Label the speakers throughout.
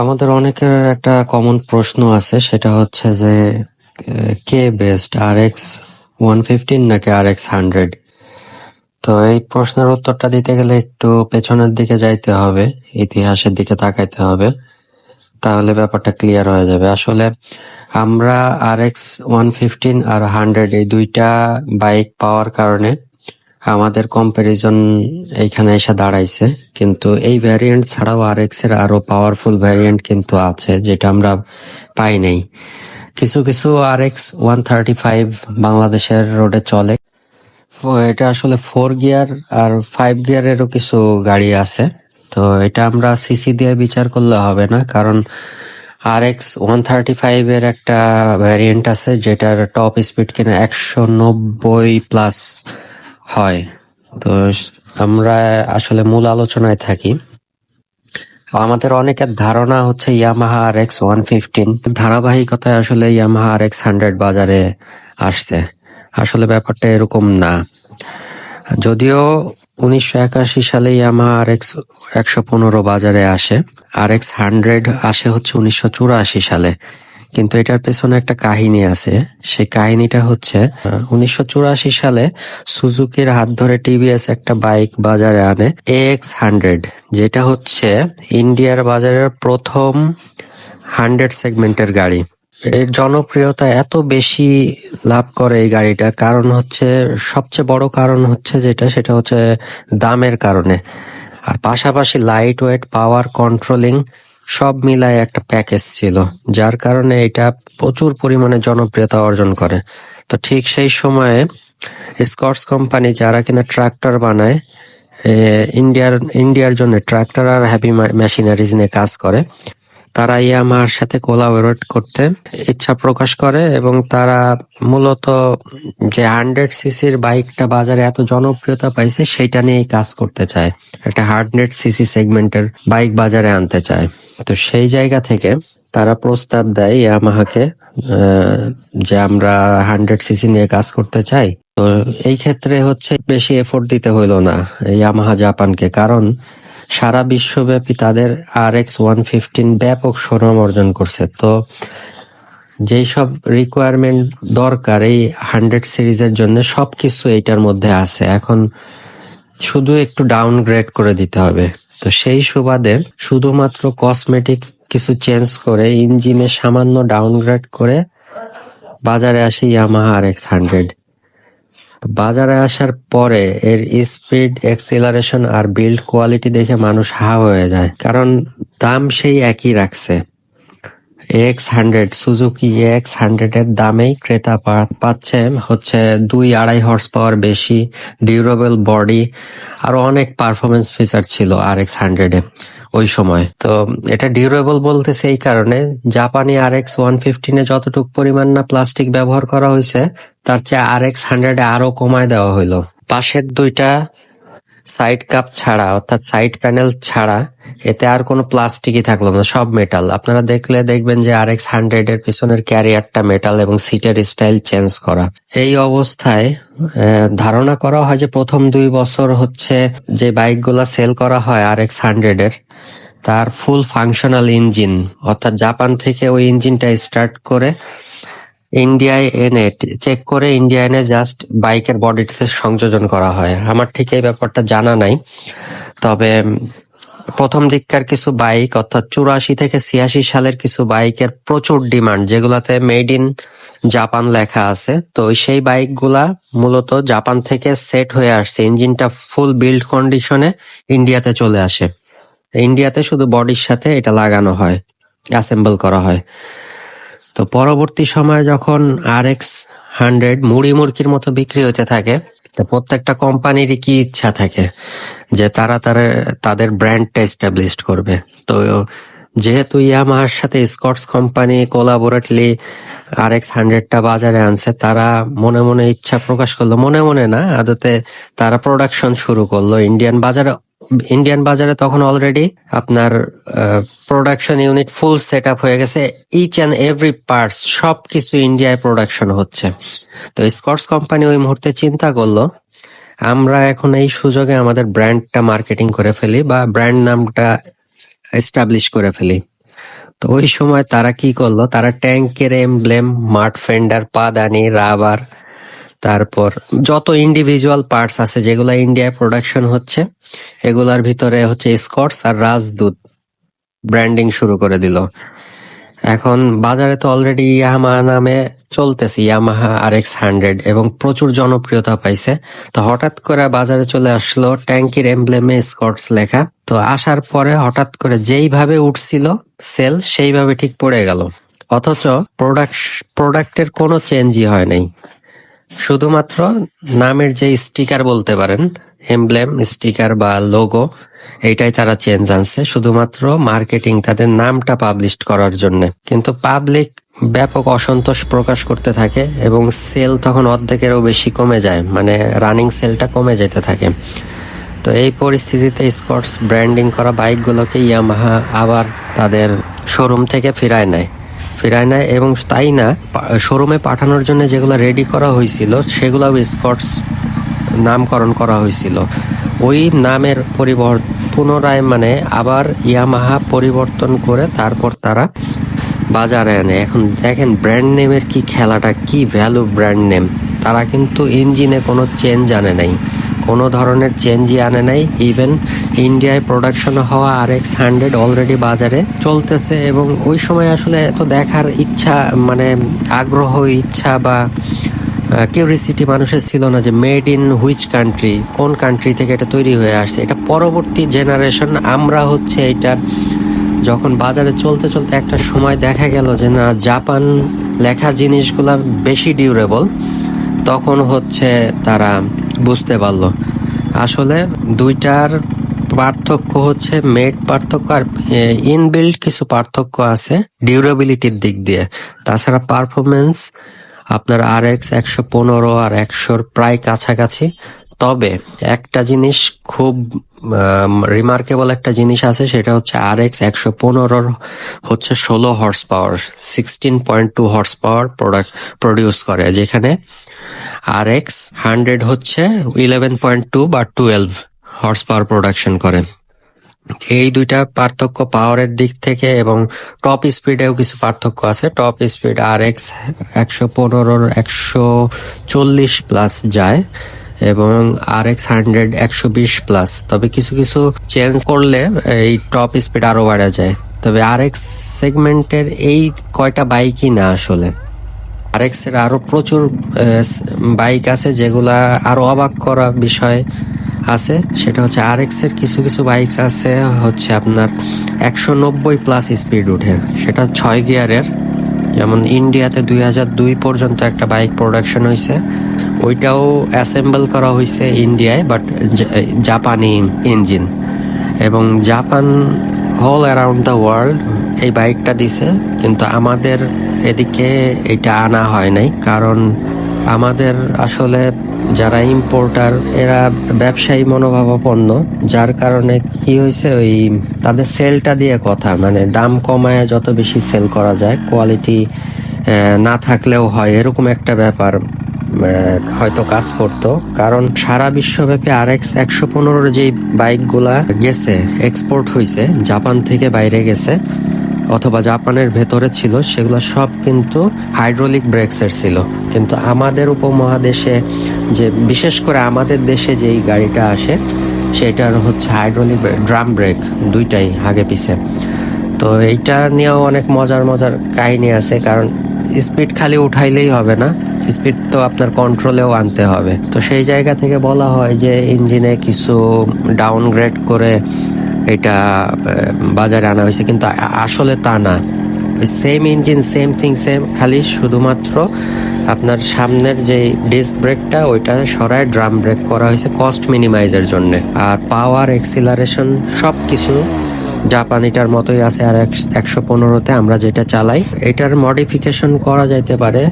Speaker 1: আমাদের অনেকের একটা কমন প্রশ্ন আছে, সেটা হচ্ছে যে কে best R X one fifteen নাকি আর এক্স হান্ড্রেড তো এই প্রশ্নের উত্তরটা দিতে গেলে একটু পেছনের দিকে যাইতে হবে, ইতিহাসের দিকে তাকাইতে হবে, তাহলে ব্যাপারটা ক্লিয়ার হয়ে যাবে। আসলে আমরা আর এক্স ওয়ান ফিফটিন আর হান্ড্রেড এই দুইটা বাইক পাওয়ার কারণে আমাদের কম্পারিজন এইখানে এসে দাঁড়াইছে। কিন্তু এই ভ্যারিয়েন্ট ছাড়াও আর এর আরও পাওয়ারফুল ভ্যারিয়েন্ট কিন্তু আছে, যেটা আমরা পাই নাই। কিছু কিছু R X one thirty five বাংলাদেশের রোডে চলে এটা আসলে ফোর গিয়ার আর ফাইভ গিয়ারেরও কিছু গাড়ি আছে। তো এটা আমরা সিসি দিয়ে বিচার করলে হবে না, কারণ R X one thirty five এর একটা ভ্যারিয়েন্ট আছে, যেটার টপ স্পিড কিনা একশো নব্বই প্লাস হয়। তো আমরা আসলে মূল আলোচনায় থাকি। আমাদের অনেকের ধারণা হচ্ছে Yamaha R X one fifteen ধারাবাহিকতায় আসলে ইয়ামাহা আর এক্স হান্ড্রেড বাজারে আসছে। আসলে ব্যাপারটা এরকম না। যদিও উনিশশো একাশি সালে ইয়ামাহা আর এক্স একশো পনেরো বাজারে আসে। আর এক্স হান্ড্রেড আসে হচ্ছে উনিশশো চুরাশি সালে। কিন্তু এটার পেছনে একটা কাহিনী আছে। সেই কাহিনীটা হচ্ছে উনিশশো চুরাশি সালে সুজুকির হাত ধরে টিভিএস একটা বাইক বাজারে আনে এক্স হান্ড্রেড যেটা হচ্ছে ইন্ডিয়ার বাজারের প্রথম হান্ড্রেড সেগমেন্টের গাড়ি। এর জনপ্রিয়তা এত বেশি লাভ করে এই গাড়িটা, কারণ হচ্ছে, সবচেয়ে বড় কারণ হচ্ছে যেটা, সেটা হচ্ছে দামের কারণে। আর পাশাপাশি লাইট ওয়েট পাওয়ার কন্ট্রোলিং সব মিলায় একটা প্যাকেজ ছিল, যার কারণে এটা প্রচুর পরিমাণে জনপ্রিয়তা অর্জন করে। তো ঠিক সেই সময়ে স্কটস কোম্পানি যারা কিনা ট্রাক্টর বানায় ইন্ডিয়ার ইন্ডিয়ার জন্য ট্রাক্টর আর হ্যাভি মেশিনারিজ নিয়ে কাজ করে তারা ইয়ামাহার সাথে কোলাবোরেট করতে ইচ্ছা প্রকাশ করে এবং তারা মূলত যে হান্ড্রেড সিসির বাইকটা বাজারে এত জনপ্রিয়তা পাইছে সেটা নিয়েই কাজ করতে চায়। একটা হান্ড্রেড সিসি সেগমেন্টের বাইক বাজারে আনতে চায়। তো সেই জায়গা থেকে তারা প্রস্তাব দেয় ইয়ামাহাকে যে আমরা হান্ড্রেড সিসি নিয়ে কাজ করতে চাই। তো এই ক্ষেত্রে হচ্ছে বেশি এফোর্ট দিতে হইল না ইয়ামাহা জাপানকে কারণ সারা বিশ্বব্যাপী তাদের আর এক্স ওয়ান ফিফটিন ব্যাপক সুনাম অর্জন করছে। তো যেই সব রিকোয়ারমেন্ট দরকার, এই হান্ড্রেড সিরিজের জন্য সবকিছু এইটার মধ্যে আছে। এখন শুধু একটু ডাউনগ্রেড করে দিতে হবে। তো সেই সুবাদে শুধুমাত্র কসমেটিক কিছু চেঞ্জ করে ইঞ্জিনে সামান্য ডাউনগ্রেড করে বাজারে আসে ইয়ামাহা আর এক্স হান্ড্রেড বাজারে আসার পরে এর স্পিড এক্সিলারেশন আর বিল্ড কোয়ালিটি দেখে মানুষ হা হয়ে যায়। কারণ দাম সেই একই রাখছে। X hundred Suzuki X hundred এর দামেই ক্রেতা পাচ্ছে, হচ্ছে দুই আড়াই হর্স পাওয়ার বেশি ডিউরেবল বডি আরও অনেক পারফরমেন্স ফিচার ছিল আর এক্স হান্ড্রেডে ওই সময়। তো এটা ডিউরেবল বলতেছে এই কারণে। জাপানি আর এক্স ওয়ান ফিফটিনে যতটুক পরিমাণ না প্লাস্টিক ব্যবহার করা হয়েছে, তার চেয়ে আর এক্স হান্ড্রেডে আরও কমায় দেওয়া হইল। পাশের দুইটা সাইড কাপ ছাড়া, অর্থাৎ সাইড প্যানেল ছাড়া, এতে আর কোনো প্লাস্টিকই থাকল না, সব মেটাল আপনারা দেখলে দেখবেন যে আর এক্স হান্ড্রেড এর পিছনের ক্যারিয়ারটা মেটাল এবং সিটের স্টাইল চেঞ্জ করা। এই অবস্থায় ধারণা করা হয় যে প্রথম দুই বছর হচ্ছে যে বাইকগুলা সেল করা হয় আর এক্স হান্ড্রেড এর, তার ফুল ফাংশনাল ইঞ্জিন অর্থাৎ জাপান থেকে ওই ইঞ্জিনটা স্টার্ট করে ইন্ডিয়ায় এনে চেক করে ইন্ডিয়া এনে জাস্ট বাইকের বডিতে সংযোজন করা হয়। আমার ঠিক এই ব্যাপারটা জানা নাই। তবে প্রথম দিককার কিছু বাইক অর্থাৎ চুরাশি থেকে ছিয়াশি সালের কিছু বাইকের প্রচুর ডিমান্ড যেগুলাতে মেড ইন জাপান লেখা আছে। তো সেই বাইকগুলা মূলত জাপান থেকে সেট হয়ে আসছে। ইঞ্জিনটা ফুল বিল্ড কন্ডিশনে ইন্ডিয়াতে চলে আসে। ইন্ডিয়াতে শুধু বডির সাথে এটা লাগানো হয় অ্যাসেম্বল করা হয়। তো পরবর্তী সময়ে যখন আর এক্স হান্ড্রেড মুড়ি মুরগির মতো বিক্রি হতে থাকে, তো প্রত্যেকটা কোম্পানিরই কি ইচ্ছা থাকে? যে তারা তারা, তাদের ব্র্যান্ডটা এস্টাবলিশ করবে। তো যেহেতু ইয়ামাহার সাথে Escorts company collaboratively R X হান্ড্রেডটা বাজারে আনছে, তারা মনে মনে ইচ্ছা প্রকাশ করল। মনে মনে না, আদতে তারা প্রোডাকশন শুরু করল। ইন্ডিয়ান বাজারে ইন্ডিয়ান বাজারে তখন অলরেডি আপনার production unit full set up হয়ে গেছে। ইচ অ্যান্ড এভরি পার্টস সবকিছু ইন্ডিয়ায় প্রোডাকশন হচ্ছে। তো স্কটস কোম্পানি ওই মুহূর্তে চিন্তা করল, আমরা এখন এই সুযোগে আমাদের ব্র্যান্ডটা মার্কেটিং করে ফেলি বা ব্র্যান্ড নামটা এস্টাবলিশ করে ফেলি। তো ওই সময় তারা কি করল, তারা ট্যাঙ্কের এমব্লেম মাঠ ফেন্ডার পাদানি রাবার তারপর যত ইন্ডিভিজুয়াল পার্টস আছে, যেগুলা ইন্ডিয়ায় প্রোডাকশন হচ্ছে, এগুলার ভিতরে হচ্ছে স্কটস আর রাজদূত ব্র্যান্ডিং শুরু করে দিল। এখন বাজারে তো অলরেডি ইয়ামাহা নামে চলতেছে ইয়ামাহা আর এক্স হান্ড্রেড এবং প্রচুর জনপ্রিয়তা পাইছে। তো হঠাৎ করে বাজারে চলে আসলো ট্যাঙ্কির এমব্লেমে স্কটস লেখা। তো আসার পরে হঠাৎ করে যেইভাবে উঠছিল সেল সেইভাবে ঠিক পড়ে গেল। অথচ প্রোডাক্ট প্রোডাক্টের কোনো চেঞ্জই হয় নাই। শুধুমাত্র নামের যে স্টিকার বলতে পারেন এমব্লেম স্টিকার বা লোগো এইটাই তারা চেঞ্জ আনছে। শুধুমাত্র মার্কেটিং তাদের নামটা পাবলিশ করার জন্য। কিন্তু পাবলিক ব্যাপক অসন্তোষ প্রকাশ করতে থাকে এবং সেল তখন অর্ধেকেরও বেশি কমে যায়। মানে রানিং সেলটা কমে যেতে থাকে। তো এই পরিস্থিতিতে স্কটস ব্র্যান্ডিং করা বাইকগুলোকে ইয়ামাহা আবার তাদের শোরুম থেকে ফিরায় নেয়। ফিরায় নেয় এবং তাই না শোরুমে পাঠানোর জন্য যেগুলো রেডি করা হয়েছিল সেগুলো স্কটস নামকরণ করা হয়েছিল। ওই নামের পরিবর্তন পুনরায় মানে আবার ইয়ামাহা পরিবর্তন করে তারপর তারা বাজারে আনে। এখন দেখেন ব্র্যান্ড নেমের কি খেলাটা, কি ভ্যালু ব্র্যান্ড নেম তারা কিন্তু ইঞ্জিনে কোনো চেঞ্জ আনে নাই। কোনো ধরনের চেঞ্জই আনে নাই. ইভেন ইন্ডিয়ায় প্রোডাকশন হওয়া আর এক্স হান্ড্রেড অলরেডি বাজারে চলতেছে এবং ওই সময় আসলে এত দেখার ইচ্ছা মানে আগ্রহ, ইচ্ছা বা কিউরিসিটি মানুষের ছিল না যে মেড ইন হুইচ কান্ট্রি কোন কান্ট্রি থেকে এটা তৈরি হয়ে আসছে। এটা পরবর্তী জেনারেশন আমরা হচ্ছে এটা যখন বাজারে চলতে চলতে একটা সময় দেখা গেল যে না জাপান লেখা জিনিসগুলা বেশি ডিউরেবল তখন হচ্ছে তারা বুঝতে পারল। আসলে দুইটার পার্থক্য হচ্ছে মেড পার্থক্য আর ইনবিল্ড কিছু পার্থক্য আছে ডিউরেবিলিটির দিক দিয়ে। তাছাড়া পারফরমেন্স আপনার আর এক্স একশো পনেরো আর একশোর প্রায় কাছাকাছি। তবে একটা জিনিস খুব রিমার্কেবল একটা জিনিস আছে, সেটা হচ্ছে আর এক্স একশো পনেরোর হচ্ছে ষোলো horse power sixteen point two horse power product produce করে, যেখানে আর এক্স হান্ড্রেড হচ্ছে ইলেভেন পয়েন্ট টু বা টুয়েলভ হর্স পাওয়ার প্রোডাকশন করে। এই দুইটা পার্থক্য পাওয়ারের দিক থেকে এবং টপ স্পিডেও কিছু পার্থক্য আছে। টপ স্পিড আর এক্স একশো পনেরোর একশো চল্লিশ প্লাস যায় এবং আর এক্স হান্ড্রেড একশো বিশ প্লাস তবে কিছু কিছু চেঞ্জ করলে এই টপ স্পিড আরও বাড়া যায়। তবে আর এক্স সেগমেন্টের এই কয়টা বাইকই না আসলে। আর এক্সের আরও প্রচুর বাইক আছে যেগুলা আরও অবাক করা বিষয় আছে। সেটা হচ্ছে আর এক্সের কিছু কিছু বাইক আছে, হচ্ছে আপনার একশো নব্বই প্লাস স্পিড উঠে। সেটা ছয় গিয়ারের। যেমন ইন্ডিয়াতে দুই হাজার দুই পর্যন্ত একটা বাইক প্রোডাকশন হয়েছে ওইটাও অ্যাসেম্বল করা হয়েছে ইন্ডিয়ায় বাট জাপানি ইঞ্জিন এবং Japan whole around the world এই বাইকটা দিছে। কিন্তু আমাদের এদিকে এটা আনা হয় নাই, কারণ আমাদের আসলে যারা ইম্পোর্টার এরা ব্যবসায়ী মনোভাবাপন্ন, যার কারণে কি হয়েছে ওই তাদের সেলটা দিয়ে কথা মানে দাম কমায় যত বেশি সেল করা যায় কোয়ালিটি না থাকলেও হয়, এরকম একটা ব্যাপার হয়তো কাজ করতো, কারণ সারা বিশ্বব্যাপী আর এক্স একশো পনেরোর যে বাইকগুলা গেছে এক্সপোর্ট হয়েছে জাপান থেকে বাইরে গেছে অথবা জাপানের ভেতরে ছিল, সেগুলো সব কিন্তু হাইড্রোলিক ব্রেকসের ছিল। কিন্তু আমাদের উপমহাদেশে যে, বিশেষ করে আমাদের দেশে যেই গাড়িটা আসে, সেটার হচ্ছে হাইড্রোলিক ড্রাম ব্রেক, দুইটাই আগে পিছে। তো এইটা নিয়েও অনেক মজার মজার কাহিনী আছে, কারণ স্পিড খালি উঠাইলেই হবে না, স্পিড তো আপনার কন্ট্রোলেও আনতে হবে। তো সেই জায়গা থেকে বলা হয় যে, ইঞ্জিনে কিছু ডাউনগ্রেড করে এটা বাজারে আনা হয়েছে, কিন্তু আসলে তা না। Same engine same thing same খালি শুধুমাত্র আপনার সামনের যে ডিস্ক ব্রেকটা ওইটা সরায় ড্রাম ব্রেক করা হয়েছে কস্ট মিনিমাইজের জন্য। আর পাওয়ার এক্সিলারেশন সব কিছু জাপানিটার মতোই আছে আর একশো পনেরোতে আমরা যেটা চালাই। এটার মডিফিকেশন করা যাইতে পারে।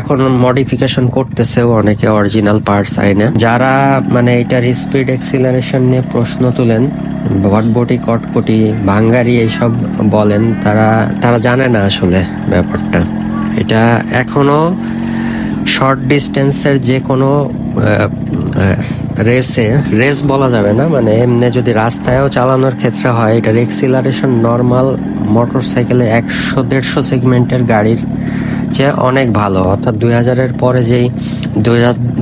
Speaker 1: এখন মডিফিকেশন করতেছেও অনেকে অরিজিনাল পার্টস আইনে যারা মানে এটার স্পিড এক্সিলারেশন নিয়ে প্রশ্ন তুলেন ভটবটি কটকটি ভাঙ্গারি এইসব বলেন, তারা তারা জানে না আসলে ব্যাপারটা। এটা এখনও শর্ট ডিস্টেন্সের যে কোনো রেসে, রেস বলা যাবে না মানে এমনি যদি রাস্তায়ও চালানোর ক্ষেত্রে হয়, এটার এক্সিলারেশন নর্মাল মোটর সাইকেলে একশো, দেড়শো সেগমেন্টের গাড়ির চেয়ে অনেক ভালো। অর্থাৎ দুই হাজারের পরে যেই,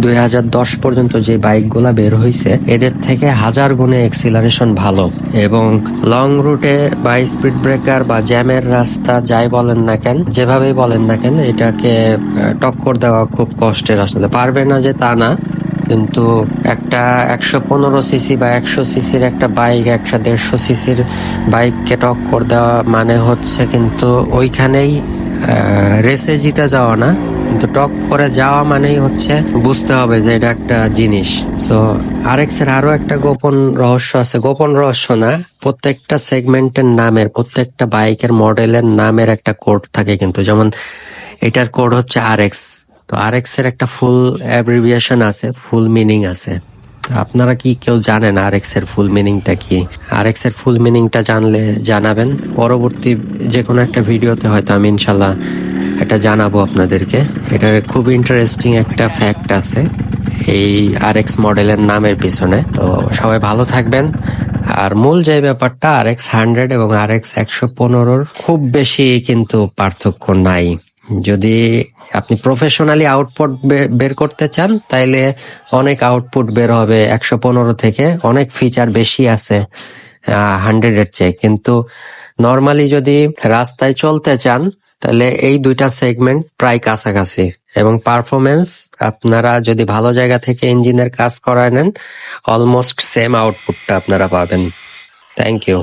Speaker 1: দুই হাজার দশ পর্যন্ত যে বাইকগুলা বের হয়েছে এদের থেকে হাজার গুণে এক্সিলারেশন ভালো। এবং লং রুটে বা স্পিড ব্রেকার বা জ্যামের রাস্তা যাই বলেন না কেন, যেভাবেই বলেন না কেন, এটাকে টক্কর দেওয়া খুব কষ্টের আসলে। পারবে না যে তা না কিন্তু একটা একশো পনেরো সিসি বা একশো সিসির একটা বাইক, একটা দেড়শো সিসির বাইককে টক্কর দেওয়া মানে হচ্ছে কিন্তু ওইখানেই রেসে জিতে যাওয়া না। কিন্তু টক করে যাওয়া মানেই হচ্ছে বুঝতে হবে যে এটা একটা জিনিস। সো আরএক্স এর আরও একটা গোপন রহস্য আছে। গোপন রহস্য না, প্রত্যেকটা সেগমেন্টের নামের, প্রত্যেকটা বাইকের মডেলের নামের একটা কোড থাকে কিন্তু। যেমন এটার কোড হচ্ছে আরএক্স তো আরএক্স এর একটা ফুল অ্যাব্রিভিয়েশন আছে ফুল মিনিং আছে। আপনারা কি কেউ জানেন আরএক্স এর ফুল মিনিংটা কি? আরএক্স এর ফুল মিনিংটা জানলে জানাবেন। পরবর্তী যে কোনো একটা ভিডিওতে হয়তো আমি ইনশাল্লাহ এটা জানাব আপনাদেরকে। এটার খুব ইন্টারেস্টিং একটা ফ্যাক্ট আছে, এই আরএক্স মডেলের নামের পিছনে। তো সবাই ভালো থাকবেন। আর মূল যে ব্যাপারটা আর এক্স হান্ড্রেড এবং আর এক্স একশো পনেরোর খুব বেশি কিন্তু পার্থক্য নাই। যদি আপনি প্রফেশনালি আউটপুট বের করতে চান, তাইলে অনেক আউটপুট বের হবে একশো পনেরো থেকে। অনেক ফিচার বেশি আছে হান্ড্রেডের চেয়ে। কিন্তু নর্মালি যদি রাস্তায় চলতে চান তাহলে এই দুইটা সেগমেন্ট প্রায় কাছাকাছি। এবং পারফরমেন্স আপনারা যদি ভালো জায়গা থেকে ইঞ্জিনের কাজ করায় নেন অলমোস্ট সেম আউটপুটটা আপনারা পাবেন। Thank you